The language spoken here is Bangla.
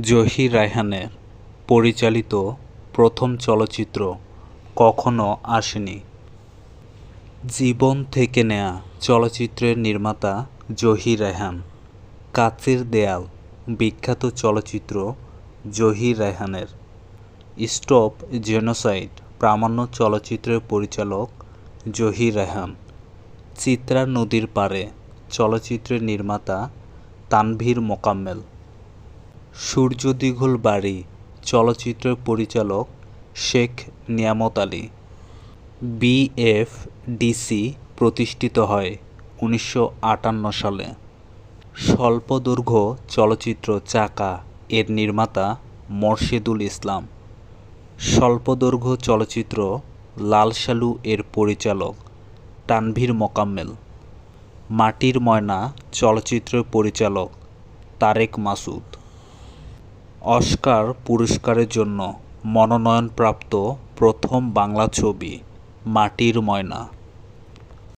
জহির রায়হানের পরিচালিত প্রথম চলচ্চিত্র কখনো আসেনি। জীবন থেকে নেয়া চলচ্চিত্রের নির্মাতা জহির রায়হান কাচের দেয়াল বিখ্যাত চলচ্চিত্র জহির রায়হানের। স্টপ জেনোসাইড প্রামাণ্য চলচ্চিত্রের পরিচালক জহির রায়হান। চিত্রা নদীর পাড়ে চলচ্চিত্রের নির্মাতা তানভীর মোকাম্মেল। সূর্য দীঘল বাড়ি, চলচ্চিত্রের পরিচালক শেখ নিয়ামত আলী। বিএফডিসি প্রতিষ্ঠিত হয় উনিশশো আটান্ন সালে। স্বল্পদৈর্ঘ্য চলচ্চিত্র চাকা এর নির্মাতা মোরশেদুল ইসলাম। স্বল্পদৈর্ঘ্য চলচ্চিত্র লাল সালু এর পরিচালক তানভীর মোকাম্মেল। মাটির ময়না চলচ্চিত্রের পরিচালক তারেক মাসুদ। অস্কার পুরস্কারের জন্য মনোনয়নপ্রাপ্ত প্রথম বাংলা ছবি মাটির ময়না।